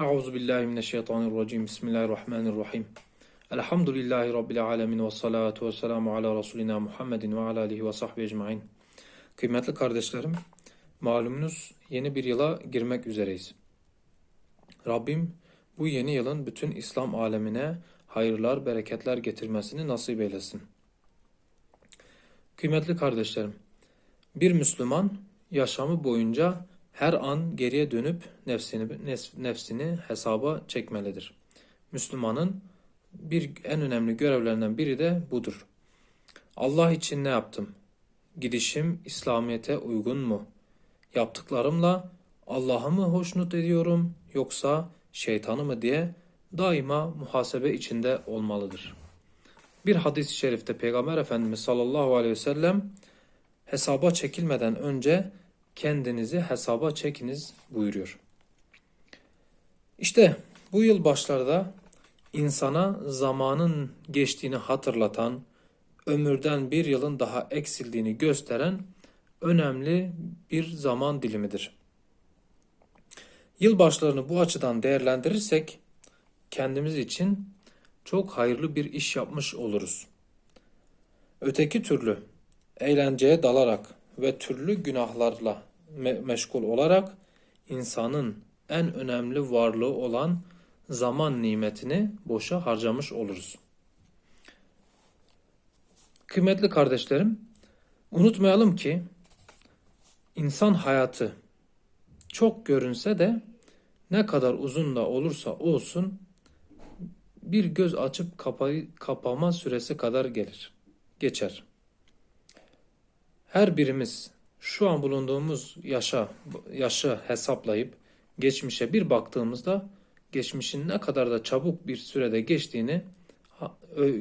Euzu billahi mineşşeytanirracim. Bismillahirrahmanirrahim. Elhamdülillahi rabbil alamin ve salatu vesselamu ala resulina Muhammedin ve ala alihi ve sahbihi ecmaîn. Kıymetli kardeşlerim, malumunuz yeni bir yıla girmek üzereyiz. Rabbim bu yeni yılın bütün İslam alemine hayırlar, bereketler getirmesini nasip eylesin. Kıymetli kardeşlerim, bir Müslüman yaşamı boyunca her an geriye dönüp nefsini nef- nefsini hesaba çekmelidir. Müslümanın bir en önemli görevlerinden biri de budur. Allah için ne yaptım? Gidişim İslamiyete uygun mu? Yaptıklarımla Allah'ı mı hoşnut ediyorum yoksa şeytanı mı diye daima muhasebe içinde olmalıdır. Bir hadis-i şerifte Peygamber Efendimiz sallallahu aleyhi ve sellem hesaba çekilmeden önce kendinizi hesaba çekiniz buyuruyor. İşte bu yıl başlarda insana zamanın geçtiğini hatırlatan, ömürden bir yılın daha eksildiğini gösteren önemli bir zaman dilimidir. Yılbaşlarını bu açıdan değerlendirirsek kendimiz için çok hayırlı bir iş yapmış oluruz. Öteki türlü eğlenceye dalarak ve türlü günahlarla me- meşgul olarak insanın en önemli varlığı olan zaman nimetini boşa harcamış oluruz. Kıymetli kardeşlerim, unutmayalım ki insan hayatı çok görünse de ne kadar uzun da olursa olsun bir göz açıp kapayı, kapama süresi kadar gelir, geçer. Her birimiz şu an bulunduğumuz yaşa, yaşı hesaplayıp geçmişe bir baktığımızda geçmişin ne kadar da çabuk bir sürede geçtiğini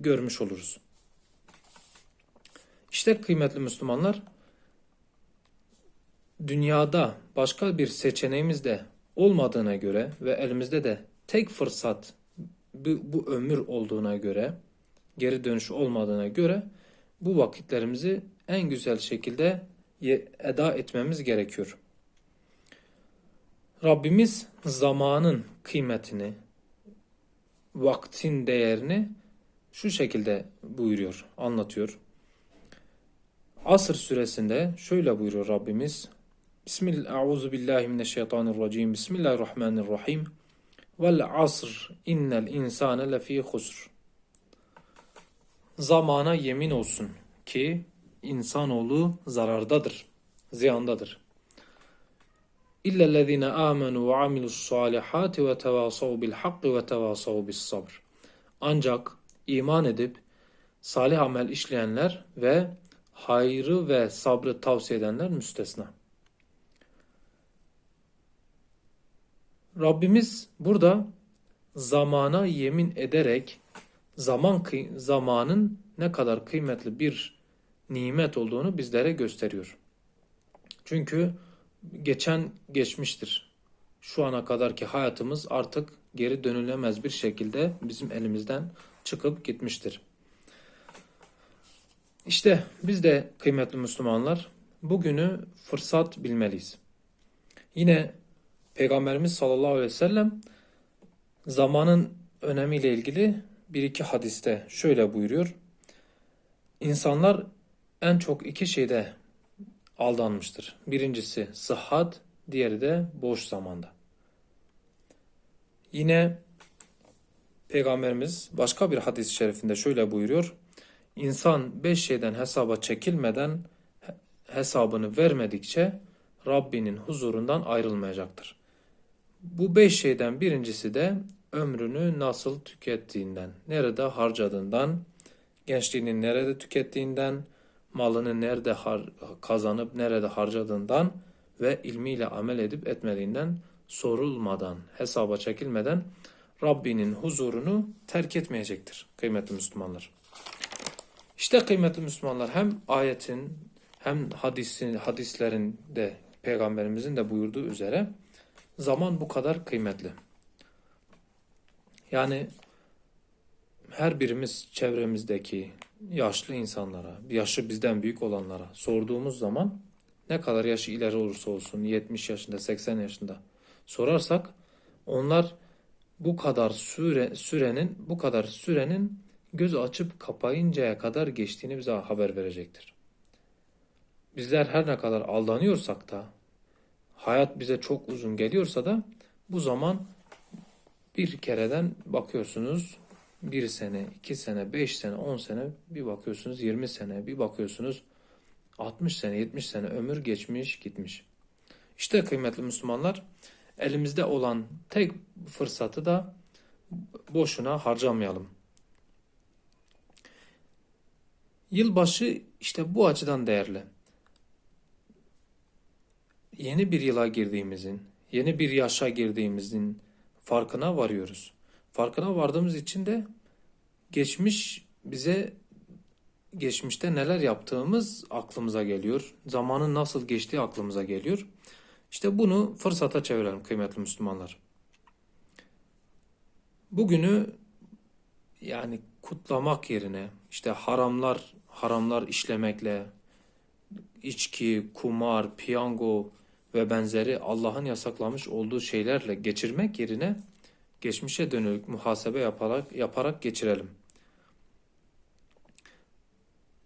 görmüş oluruz. İşte kıymetli Müslümanlar, dünyada başka bir seçeneğimiz de olmadığına göre ve elimizde de tek fırsat bu, bu ömür olduğuna göre, geri dönüş olmadığına göre bu vakitlerimizi en güzel şekilde eda etmemiz gerekiyor. Rabbimiz zamanın kıymetini, vaktin değerini şu şekilde buyuruyor, anlatıyor. Asr suresinde şöyle buyuruyor Rabbimiz. Bismillahirrahmanirrahim. Bismillahirrahmanirrahim. Vel asr innel insane lefî husr. Zamana yemin olsun ki insanoğlu zarardadır, ziyandadır. İllellezine amenu ve amilus salihati ve tevasav bil sabr. Ancak iman edip salih amel işleyenler ve hayrı ve sabrı tavsiye edenler müstesna. Rabbimiz burada zamana yemin ederek zaman zamanın ne kadar kıymetli bir nimet olduğunu bizlere gösteriyor. Çünkü geçen geçmiştir. Şu ana kadarki hayatımız artık geri dönülemez bir şekilde bizim elimizden çıkıp gitmiştir. İşte biz de kıymetli Müslümanlar bugünü fırsat bilmeliyiz. Yine Peygamberimiz sallallahu aleyhi ve sellem zamanın önemiyle ilgili bir iki hadiste şöyle buyuruyor. İnsanlar en çok iki şeyde aldanmıştır. Birincisi sıhhat, diğeri de boş zamanda. Yine Peygamberimiz başka bir hadis-i şerifinde şöyle buyuruyor. İnsan beş şeyden hesaba çekilmeden he- hesabını vermedikçe Rabbinin huzurundan ayrılmayacaktır. Bu beş şeyden birincisi de ömrünü nasıl tükettiğinden, nerede harcadığından, gençliğini nerede tükettiğinden, malını nerede har- kazanıp nerede harcadığından ve ilmiyle amel edip etmediğinden sorulmadan, hesaba çekilmeden Rabbinin huzurunu terk etmeyecektir kıymetli Müslümanlar. İşte kıymetli Müslümanlar hem ayetin hem hadisin, hadislerin de peygamberimizin de buyurduğu üzere zaman bu kadar kıymetli. Yani her birimiz çevremizdeki yaşlı insanlara, yaşı bizden büyük olanlara sorduğumuz zaman ne kadar yaşı ileri olursa olsun 70 yaşında, 80 yaşında sorarsak onlar bu kadar süre sürenin bu kadar sürenin göz açıp kapayıncaya kadar geçtiğini bize haber verecektir. Bizler her ne kadar aldanıyorsak da hayat bize çok uzun geliyorsa da bu zaman bir kereden bakıyorsunuz bir sene, iki sene, beş sene, on sene bir bakıyorsunuz 20 sene, bir bakıyorsunuz 60 sene, 70 sene ömür geçmiş gitmiş. İşte kıymetli Müslümanlar elimizde olan tek fırsatı da boşuna harcamayalım. Yılbaşı işte bu açıdan değerli. Yeni bir yıla girdiğimizin, yeni bir yaşa girdiğimizin farkına varıyoruz. Farkına vardığımız için de geçmiş bize geçmişte neler yaptığımız aklımıza geliyor. Zamanın nasıl geçtiği aklımıza geliyor. İşte bunu fırsata çevirelim kıymetli Müslümanlar. Bugünü yani kutlamak yerine işte haramlar haramlar işlemekle içki, kumar, piyango ve benzeri Allah'ın yasaklamış olduğu şeylerle geçirmek yerine geçmişe dönük muhasebe yaparak yaparak geçirelim.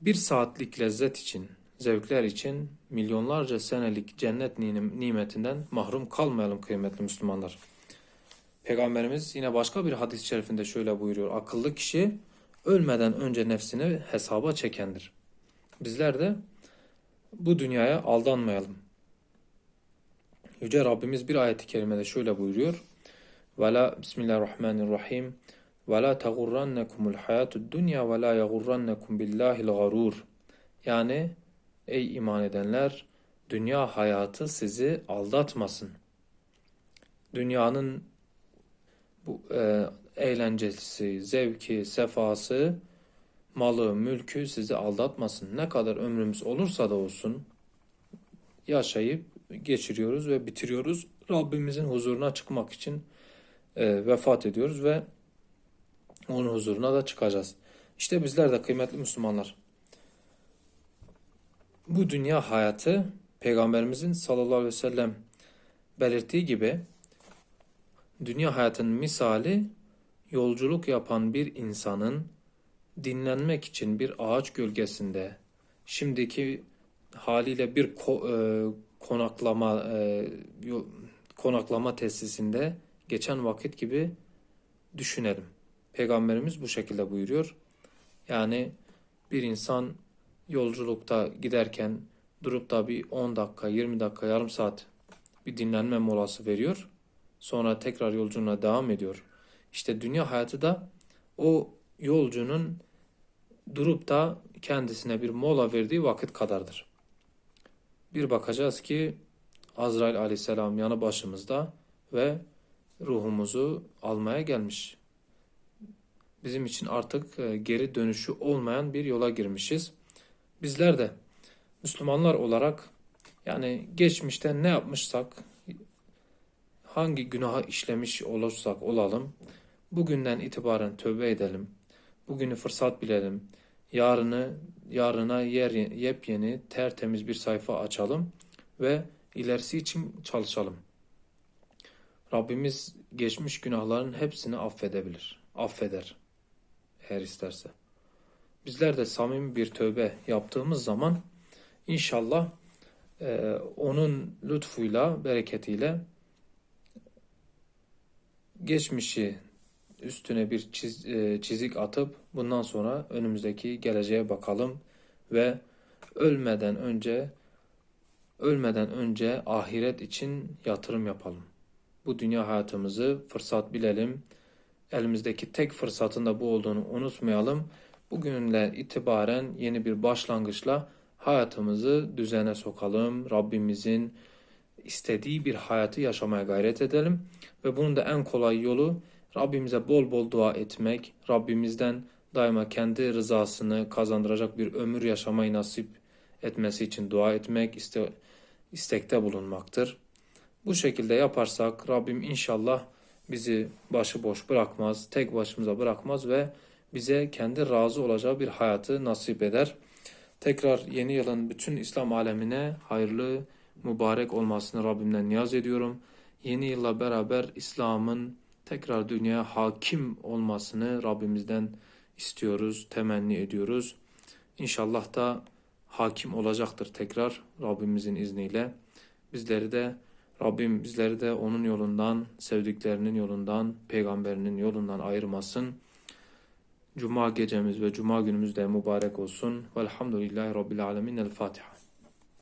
Bir saatlik lezzet için, zevkler için milyonlarca senelik cennet nim- nimetinden mahrum kalmayalım kıymetli Müslümanlar. Peygamberimiz yine başka bir hadis-i şerifinde şöyle buyuruyor. Akıllı kişi ölmeden önce nefsini hesaba çekendir. Bizler de bu dünyaya aldanmayalım. Yüce Rabbimiz bir ayeti kerimede şöyle buyuruyor. Vela Bismillahirrahmanirrahim. Ve la tegurrannekumul hayatud dunya ve la yagurrannekum billahil garur. Yani ey iman edenler dünya hayatı sizi aldatmasın. Dünyanın bu e, eğlencesi, zevki, sefası, malı, mülkü sizi aldatmasın. Ne kadar ömrümüz olursa da olsun yaşayıp geçiriyoruz ve bitiriyoruz. Rabbimizin huzuruna çıkmak için e, vefat ediyoruz ve onun huzuruna da çıkacağız. İşte bizler de kıymetli Müslümanlar. Bu dünya hayatı Peygamberimizin sallallahu aleyhi ve sellem belirttiği gibi dünya hayatının misali yolculuk yapan bir insanın dinlenmek için bir ağaç gölgesinde şimdiki haliyle bir ko- e, konaklama e, konaklama tesisinde geçen vakit gibi düşünelim. Peygamberimiz bu şekilde buyuruyor. Yani bir insan yolculukta giderken durup da bir 10 dakika, 20 dakika, yarım saat bir dinlenme molası veriyor. Sonra tekrar yolculuğuna devam ediyor. İşte dünya hayatı da o yolcunun durup da kendisine bir mola verdiği vakit kadardır. Bir bakacağız ki Azrail aleyhisselam yanı başımızda ve ruhumuzu almaya gelmiş. Bizim için artık e, geri dönüşü olmayan bir yola girmişiz. Bizler de Müslümanlar olarak yani geçmişte ne yapmışsak, hangi günaha işlemiş olursak olalım, bugünden itibaren tövbe edelim. Bugünü fırsat bilelim. Yarını, yarına yer, yepyeni, tertemiz bir sayfa açalım ve ilerisi için çalışalım. Rabbimiz geçmiş günahların hepsini affedebilir. Affeder. Eğer isterse. Bizler de samimi bir tövbe yaptığımız zaman inşallah e, onun lütfuyla, bereketiyle geçmişi üstüne bir çiz, e, çizik atıp bundan sonra önümüzdeki geleceğe bakalım ve ölmeden önce ölmeden önce ahiret için yatırım yapalım. Bu dünya hayatımızı fırsat bilelim. Elimizdeki tek fırsatın da bu olduğunu unutmayalım. Bugünle itibaren yeni bir başlangıçla hayatımızı düzene sokalım. Rabbimizin istediği bir hayatı yaşamaya gayret edelim. Ve bunun da en kolay yolu Rabbimize bol bol dua etmek, Rabbimizden daima kendi rızasını kazandıracak bir ömür yaşamayı nasip etmesi için dua etmek, iste, istekte bulunmaktır. Bu şekilde yaparsak Rabbim inşallah bizi başıboş bırakmaz, tek başımıza bırakmaz ve bize kendi razı olacağı bir hayatı nasip eder. Tekrar yeni yılın bütün İslam alemine hayırlı, mübarek olmasını Rabbimden niyaz ediyorum. Yeni yılla beraber İslam'ın tekrar dünyaya hakim olmasını Rabbimizden istiyoruz, temenni ediyoruz. İnşallah da hakim olacaktır tekrar Rabbimizin izniyle. Bizleri de Rabbim bizleri de onun yolundan, sevdiklerinin yolundan, peygamberinin yolundan ayırmasın. Cuma gecemiz ve cuma günümüz de mübarek olsun. Velhamdülillahi Rabbil alemin. El Fatiha.